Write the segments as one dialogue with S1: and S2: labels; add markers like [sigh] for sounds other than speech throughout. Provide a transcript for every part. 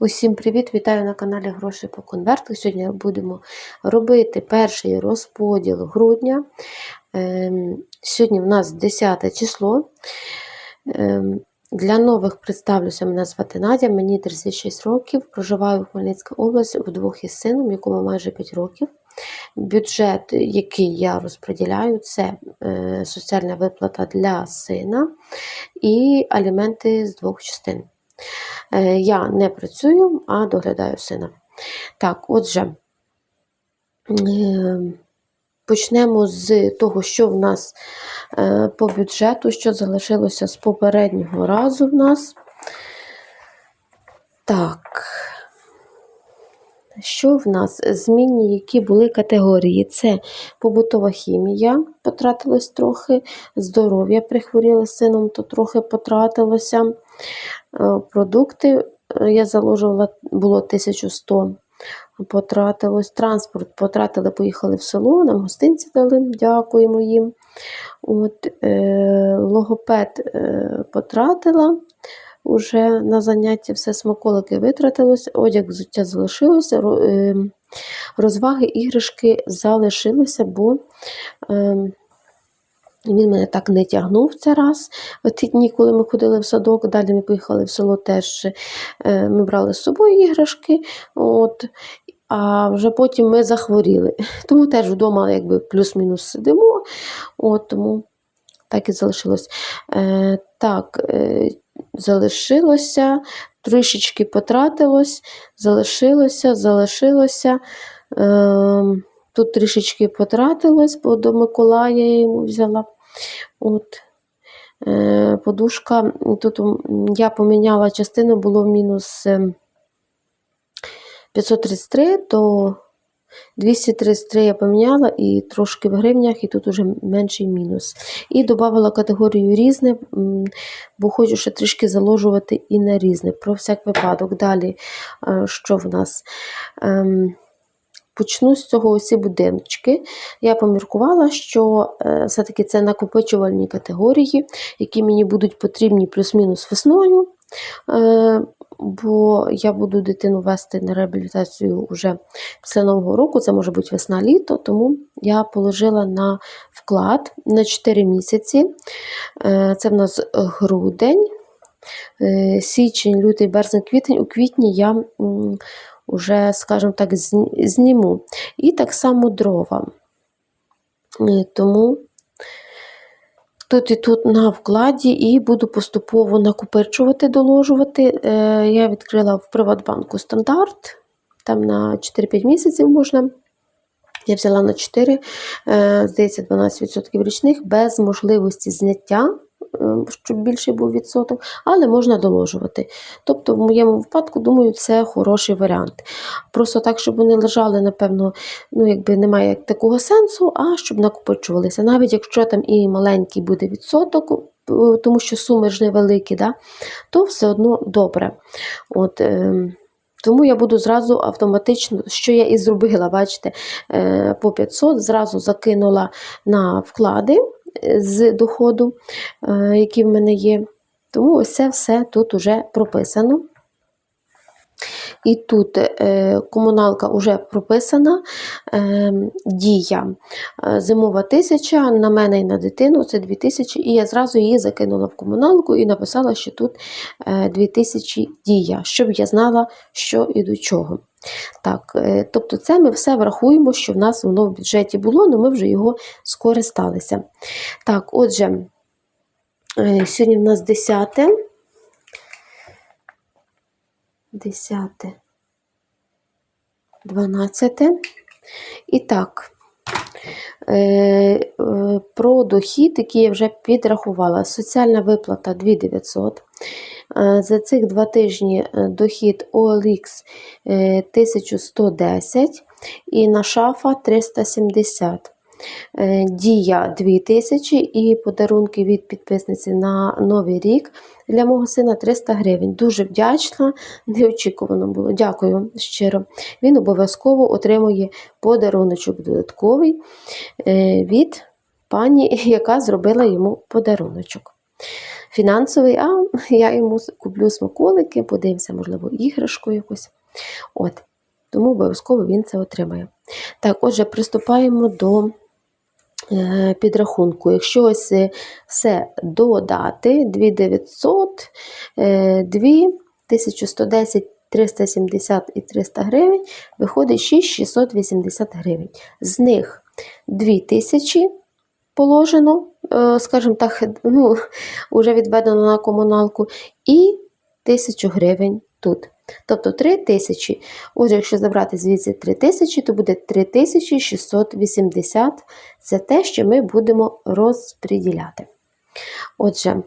S1: Усім привіт! Вітаю на каналі Гроші по конверту. Сьогодні будемо робити перший розподіл грудня. Ем, Сьогодні в нас 10 число. Ем, Для нових представлюся, мене звати Надя, мені 36 років, проживаю в Хмельницькій області вдвох із сином, якому майже 5 років. Бюджет, який я розподіляю, це е, соціальна виплата для сина і аліменти з двох частин. Е, Я не працюю, а доглядаю сина. Так, отже, е, почнемо з того, що в нас е, по бюджету, що залишилося з попереднього разу в нас. Так. Що в нас? Змінні, які були категорії? Це побутова хімія, потратилось трохи, здоров'я прихворіла сином, то трохи потратилося. Е, Продукти е, я заложувала, було 1100, потратилось. Транспорт потратили, поїхали в село, нам гостинці дали, дякуємо їм. От, е, Логопед е, потратила. Уже на заняття все смаколики витратилось, одяг взуття залишилося, е, розваги, іграшки залишилися, бо е, він мене так не тягнув це раз. В ті дні, коли ми ходили в садок, далі ми поїхали в село, теж е, ми брали з собою іграшки. От, а вже потім ми захворіли. [laughs] Тому теж вдома якби плюс-мінус сидимо. От, тому так і залишилось. Е, так, е, залишилося, трішечки потратилось, залишилося, залишилося. Е, тут трішечки потратилось, бо до Миколая я йому взяла. От. Е, подушка, тут я поміняла частину, було мінус е, 533, то 233 я поміняла і трошки в гривнях, і тут уже менший мінус. І додала категорію різне, бо хочу ще трішки заложувати і на різне, про всяк випадок. Далі, е, що в нас? Почну з цього усі будиночки. Я поміркувала, що е, все-таки це накопичувальні категорії, які мені будуть потрібні плюс-мінус весною. Е, бо я буду дитину вести на реабілітацію вже після Нового року, це може бути весна-літо, тому я положила на вклад на 4 місяці. Е, Це в нас грудень, січень, лютий, березень, квітень. У квітні я уже, скажімо так, зніму. І так само дрова. Е, Тому тут і тут на вкладі, і буду поступово накопичувати, доложувати. Е, Я відкрила в Приватбанку стандарт, там на 4-5 місяців можна. Я взяла на 4, е, здається, 12% річних, без можливості зняття, щоб більший був відсоток, але можна доложувати. Тобто, в моєму випадку, думаю, це хороший варіант. Просто так, щоб вони лежали, напевно, ну, якби немає такого сенсу, а щоб накопичувалися. Навіть якщо там і маленький буде відсоток, е, тому що суми ж невеликі, да, то все одно добре. От, е, тому я буду зразу автоматично, що я і зробила, бачите, е, по 500, зразу закинула на вклади е, з доходу, який в мене є. Тому ось це все тут уже прописано. І тут е, комуналка вже прописана, е, дія е, зимова тисяча на мене і на дитину це 2000, і я зразу її закинула в комуналку і написала, що тут е, 2000 дія, щоб я знала, що і до чого. Так, тобто це ми все врахуємо, що в нас воно в бюджеті було, але ми вже його скористалися. Так, отже, сьогодні в нас 10. 10, 12. І так, е, е, про дохід, який я вже підрахувала. Соціальна виплата 2900. Е, За цих два тижні дохід OLX е, 1110 і на шафа 370. Е, Дія 2000 і подарунки від підписниці на Новий рік для мого сина 300 гривень. Дуже вдячна, неочікувано було. Дякую щиро. Він обов'язково отримує подаруночок додатковий е, від пані, яка зробила йому подаруночок. фінансовий, а я йому куплю смаколики, подивимося, можливо, іграшку якусь. От. Тому обов'язково він це отримає. Так, отже, приступаємо до підрахунку. Якщо ось е, все додати, 2900, е, 2, 1110, 370 і 300 гривень, виходить 6680 гривень. З них 2000 положено, е, скажімо так, ну, [laughs] вже відведено на комуналку, і 1000 гривень тут. Тобто 3 тисячі. Отже, якщо забрати звідси 3 тисячі, то буде 3680. Це те, що ми будемо розподіляти. Отже,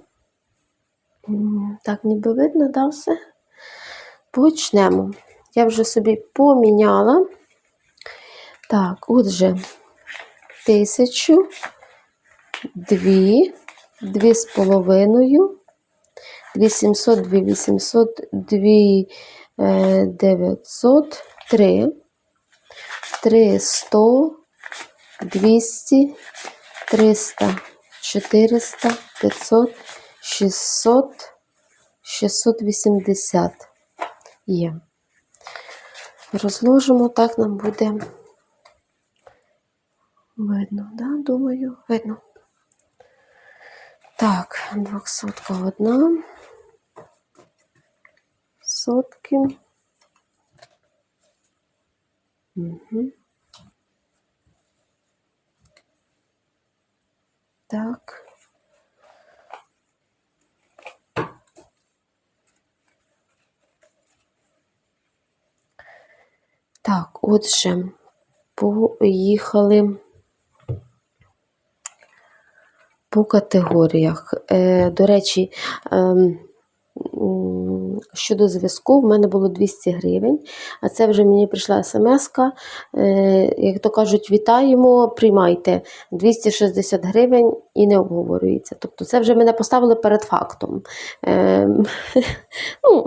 S1: так ніби видно, да, все? Почнемо. Я вже собі поміняла. Так, отже, тисячу, дві, дві з половиною, 2700, 2800, 2900, 3, 300, 200, 300, 400, 500, 600, 680 є. Розложимо, так нам буде видно, да? думаю, видно. Так, двохсотка одна. Сотки. Угу. Так. Так, отже, поїхали по категоріях. Е, до речі, ем, щодо зв'язку, в мене було 200 гривень, а це вже мені прийшла смс-ка. Е, як то кажуть, вітаємо, приймайте 260 гривень і не обговорюється. Тобто, це вже мене поставили перед фактом. Ем, [laughs] ну,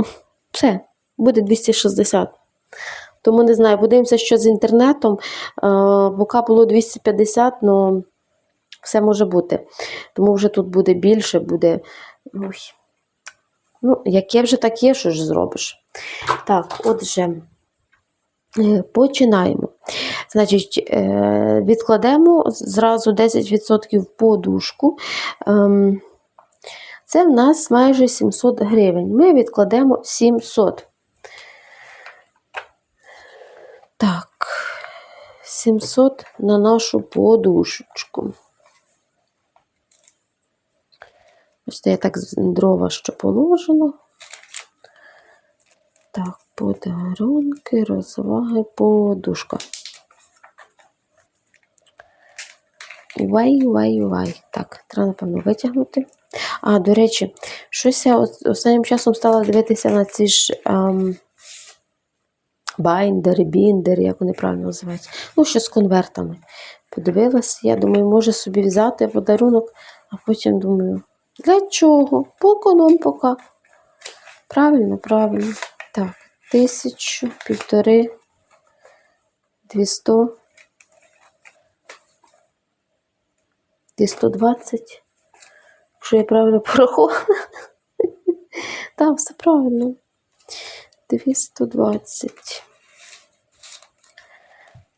S1: все, буде 260. Тому не знаю, подивимося, що з інтернетом. Е, Поки було 250, ну все може бути. Тому вже тут буде більше, буде. Ой. Ну, яке вже так є, що ж зробиш. Так, отже, е, починаємо. Значить, е, відкладемо зразу 10% в подушку. Ем, Це в нас майже 700 гривень. Ми відкладемо 700. Так, 700 на нашу подушечку. Бачите, я так дрова, що положено. Так, подарунки, розваги, подушка. Вай, вай, вай. Так, треба, напевно, витягнути. А, до речі, щось я останнім часом стала дивитися на ці ж. Ем, Байндери, біндери, як вони правильно називаються. Ну, що з конвертами. Подивилася, я думаю, може собі взяти подарунок, а потім думаю, для чого? Поконом пока. Правильно, правильно. Так, тисячу, півтори, двісто, двісто двадцять. Якщо я правильно [laughs] порахувала. Так, все правильно. 220.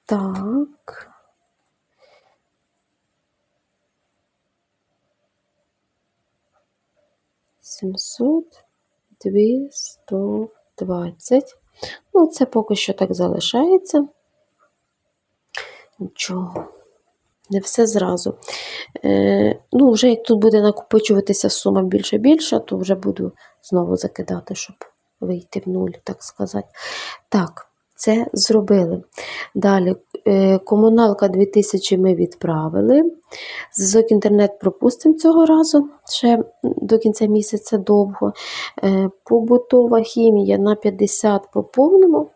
S1: Так. Сімсот, дві, сто двадцять. Ну, це поки що так залишається. Нічого. Не все зразу. Е, ну, вже як тут буде накопичуватися сума більше-більше, то вже буду знову закидати, щоб вийти в нуль, так сказати. Так, це зробили. Далі, комуналка 2000 ми відправили. Зв'язок інтернет пропустимо цього разу, ще до кінця місяця довго. Е, побутова хімія на 50 поповнимо.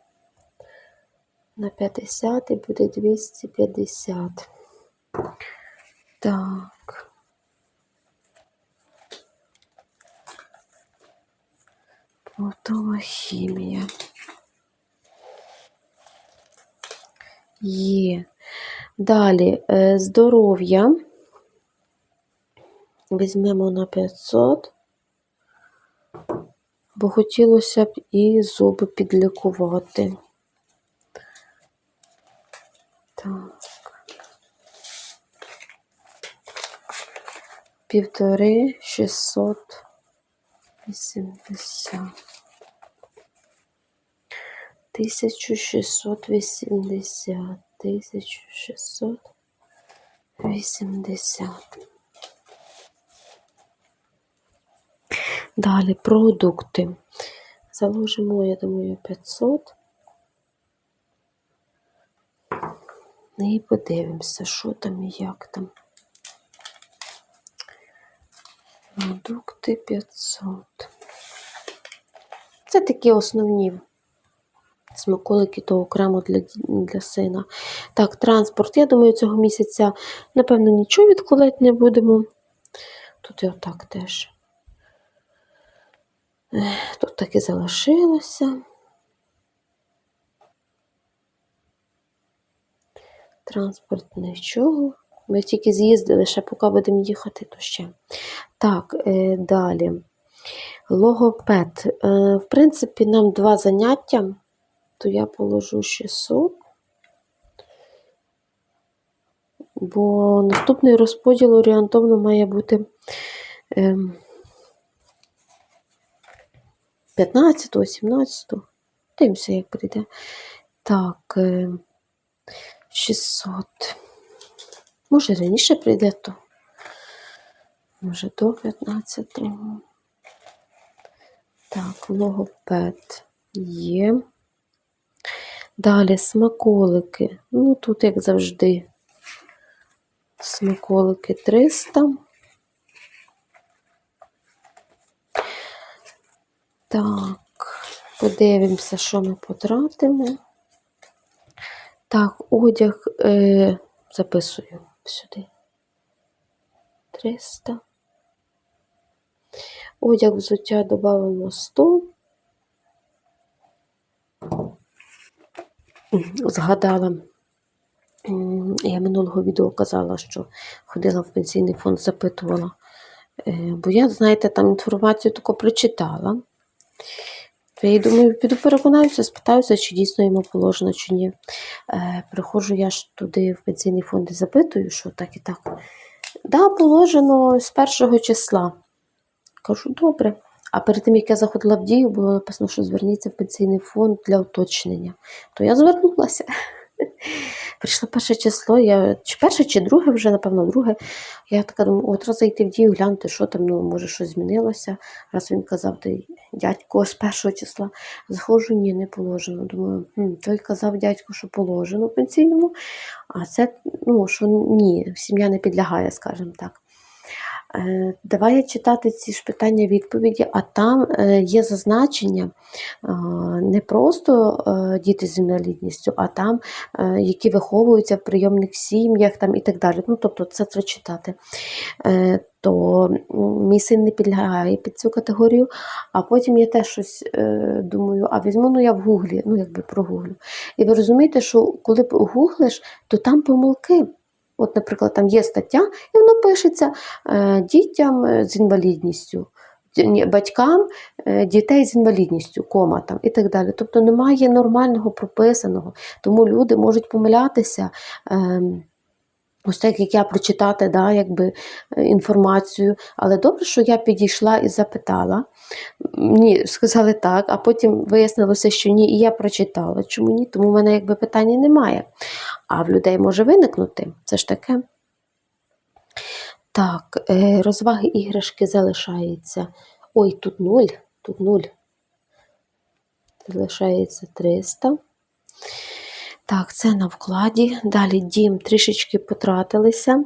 S1: На 50 і буде 250. Так. Готова хімія. Є. Далі е, здоров'я. Візьмемо на 500. бо хотілося б і зуби підлікувати. Так. Півтори шістсот вісімдесят. Тисячу шістсот вісімдесят. Тисячу шістсот вісімдесят. Далі продукти. Заложимо, я думаю, 500. І подивимося, що там і як там. Продукти 500. Це такі основні смаколики, то окремо для, для сина. Так, транспорт. Я думаю, цього місяця, напевно, нічого відкладати не будемо. Тут і отак теж. Тут так і залишилося. Транспорт нічого. Ми тільки з'їздили, ще поки будемо їхати, то ще. Так, е, далі. Логопед. Е, в принципі, нам два заняття, то я положу 600. Бо наступний розподіл орієнтовно має бути е, 15, 17. Дивимося, як прийде. Так, е, 600. Може, раніше прийде, то. Може, до 15-го. Так, логопед є. Далі смаколики. Ну, тут, як завжди, смаколики 300. Так, подивимося, що ми потратимо. Так, одяг е, записую сюди. 300. Одяг взуття додамо 100. Згадала, я минулого відео казала, що ходила в пенсійний фонд, запитувала. Е, Бо я, знаєте, там інформацію таку прочитала. То я думаю, піду переконаюся, спитаюся, чи дійсно йому положено, чи ні. Е, приходжу я ж туди в пенсійний фонд і запитую, що так і так. Да, положено з першого числа. Кажу, добре. А перед тим, як я заходила в дію, було написано, що зверніться в пенсійний фонд для уточнення. То я звернулася. [laughs] Прийшло перше число, я чи перше, чи друге, вже, напевно, друге. Я така думаю, от раз зайти в дію, глянути, що там, ну, може, щось змінилося. Раз він казав, той дядько з першого числа. Заходжу, ні, не положено. Думаю, хм, той казав дядько, що положено в пенсійному, а це, ну, що ні, сім'я не підлягає, скажімо так. Е, Давай читати ці ж питання відповіді, а там е, є зазначення е, не просто діти з інвалідністю, а там, які виховуються в прийомних сім'ях там, і так далі. Ну, тобто це треба читати. То мій син не підлягає під цю категорію, а потім я теж щось думаю, а візьму ну я в гуглі, ну якби прогуглю. І ви розумієте, що коли гуглиш, то там помилки. От, наприклад, там є стаття, і воно пишеться е, дітям е, з інвалідністю, батькам е, дітей з інвалідністю, кома там і так далі. Тобто немає нормального прописаного, тому люди можуть помилятися. ем, Ось так, як я прочитати да, якби, інформацію. Але добре, що я підійшла і запитала. Ні, сказали так, а потім вияснилося, що ні, і я прочитала. Чому ні? Тому в мене якби питання немає. А в людей може виникнути. Це ж таке. Так, е, розваги іграшки залишається. Ой, тут 0, тут 0. Залишається 300. Так, це на вкладі. Далі дім трішечки потратилися.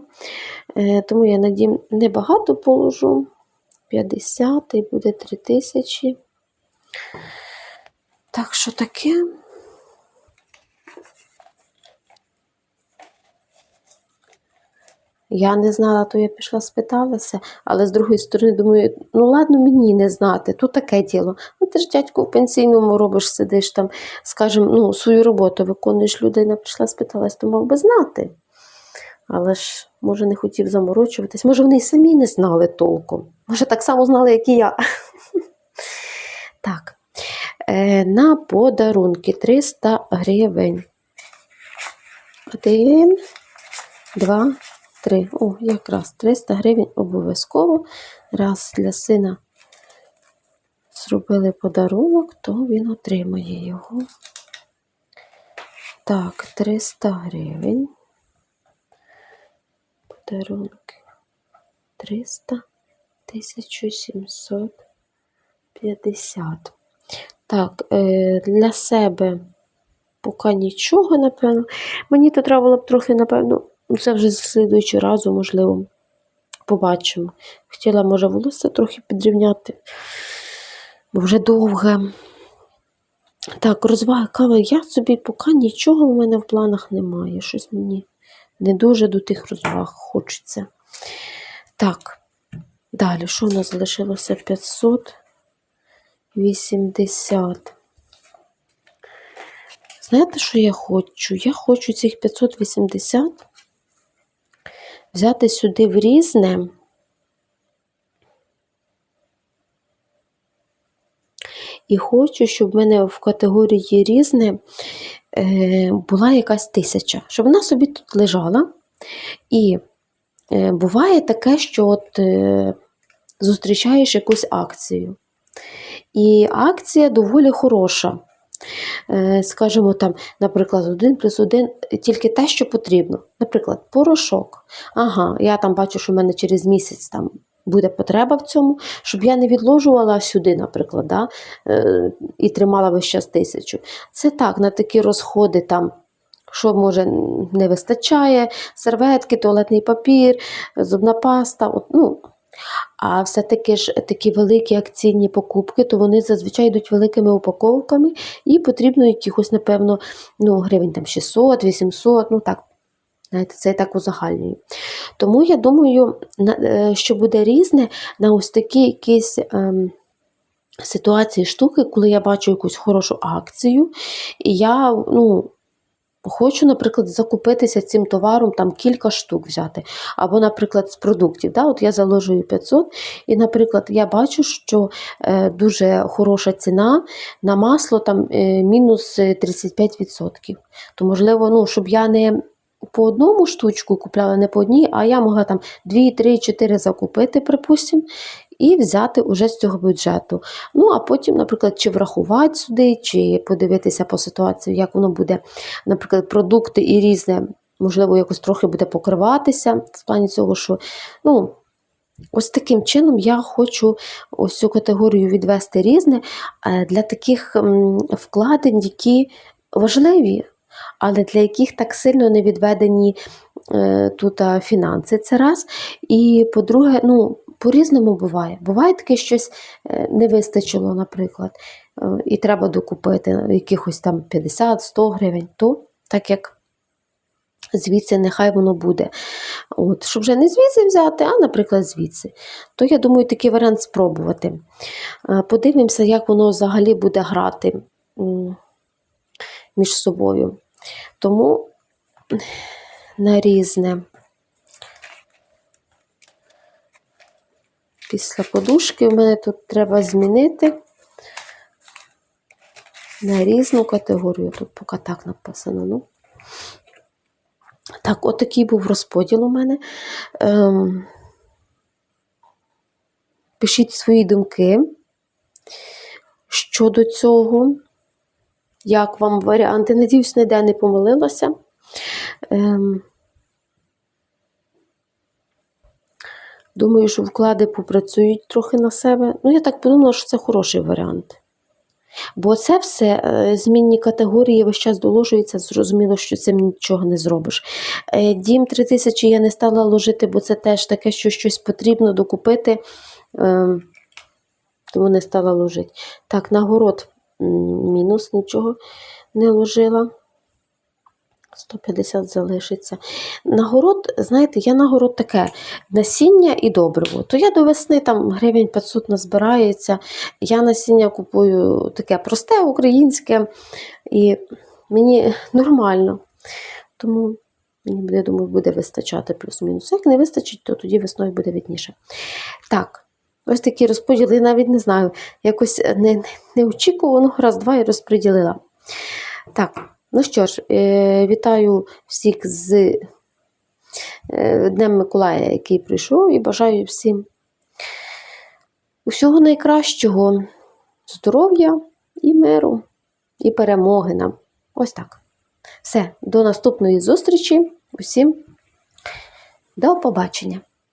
S1: Е, тому я на дім небагато положу. 50 і буде 3000. Так що таке. Я не знала, то я пішла спиталася, але з другої сторони думаю, ну ладно, мені не знати, тут таке діло. Ну ти ж дядько в пенсійному робиш, сидиш там, скажімо, ну, свою роботу виконуєш, людина прийшла спиталась, то мав би знати. Але ж, може, не хотів заморочуватись, може, вони й самі не знали толком. Може, так само знали, як і я. [laughs] Так. Е, на подарунки 300 гривень. Один, два, три. О, якраз 300 гривень обов'язково. Раз для сина зробили подарунок, то він отримає його. Так, 300 гривень. Подарунки. 300, 1750. Так, е, для себе поки нічого, напевно. Мені то треба було б трохи, напевно, ну, це вже з слідуючого разу, можливо, побачимо. Хотіла, може, волосся трохи підрівняти, бо вже довге. Так, розвага кава. Я собі поки нічого в мене в планах немає. Щось мені не дуже до тих розваг хочеться. Так, далі, що у нас залишилося? 580. Знаєте, що я хочу? Я хочу цих 580 взяти сюди в різне. І хочу, щоб в мене в категорії різне е, була якась тисяча, щоб вона собі тут лежала. І е, буває таке, що от е, зустрічаєш якусь акцію. І акція доволі хороша. Е, Скажімо, там, наприклад, 1 плюс 1 тільки те, що потрібно. Наприклад, порошок. Ага, я там бачу, що в мене через місяць там буде потреба в цьому, щоб я не відложувала сюди, наприклад, да, е, і тримала весь час тисячу. Це так, на такі розходи там. Що може не вистачає, серветки, туалетний папір, зубна паста. От, ну. А все-таки ж такі великі акційні покупки, то вони зазвичай йдуть великими упаковками і потрібно якихось, напевно, ну, гривень там 600, 800, ну так, знаєте, це я так узагальнюю. Тому я думаю, е, що буде різне на ось такі якісь. Ем, Ситуації штуки, коли я бачу якусь хорошу акцію, і я ну, хочу, наприклад, закупитися цим товаром, там кілька штук взяти. Або, наприклад, з продуктів. Да? От я заложую 500, і, наприклад, я бачу, що е, дуже хороша ціна на масло там е, мінус е, 35%. То, можливо, ну, щоб я не по одному штучку купляла, не по одній, а я могла там 2, 3, 4 закупити, припустимо, і взяти уже з цього бюджету. Ну, а потім, наприклад, чи врахувати сюди, чи подивитися по ситуації, як воно буде, наприклад, продукти і різне, можливо, якось трохи буде покриватися в плані цього, що ну. Ось таким чином я хочу ось цю категорію відвести різне е, для таких вкладень, які важливі, але для яких так сильно не відведені е, тут фінанси. Це раз. І по-друге, ну, по-різному буває. Буває таке щось е, не вистачило, наприклад, е, і треба докупити якихось там 50-100 гривень, то так як звідси нехай воно буде. От, щоб вже не звідси взяти, а, наприклад, звідси. То я думаю, такий варіант спробувати. Е, Подивимося, як воно взагалі буде грати між собою. Тому на різне. Після подушки в мене тут треба змінити на різну категорію. Тут поки так написано. Ну. Так, отакий був розподіл у мене. Ем, пишіть свої думки щодо цього. Як вам варіанти? Надіюсь, ніде не помилилася. Ем, думаю, що вклади попрацюють трохи на себе. Ну, я так подумала, що це хороший варіант. Бо це все е, змінні категорії весь час доложується, зрозуміло, що цим нічого не зробиш. Е, Дім 3000 я не стала ложити, бо це теж таке, що щось потрібно докупити, е, тому не стала ложити. Так, нагород мінус, нічого не ложила. 150 залишиться. Нагород, знаєте, я нагород таке насіння і добриво. То я до весни там гривень 500 назбирається. Я насіння купую таке просте, українське, і мені нормально. Тому мені буде, думаю, буде вистачати плюс-мінус. Як не вистачить, то тоді весною буде видніше. Так, Ось такі розподіли, я навіть не знаю, якось не, неочікувано, раз-два і розподілила. Так, ну що ж, е, вітаю всіх з е, Днем Миколая, який прийшов, і бажаю всім усього найкращого, здоров'я і миру, і перемоги нам. Ось так. Все, до наступної зустрічі. Усім до побачення!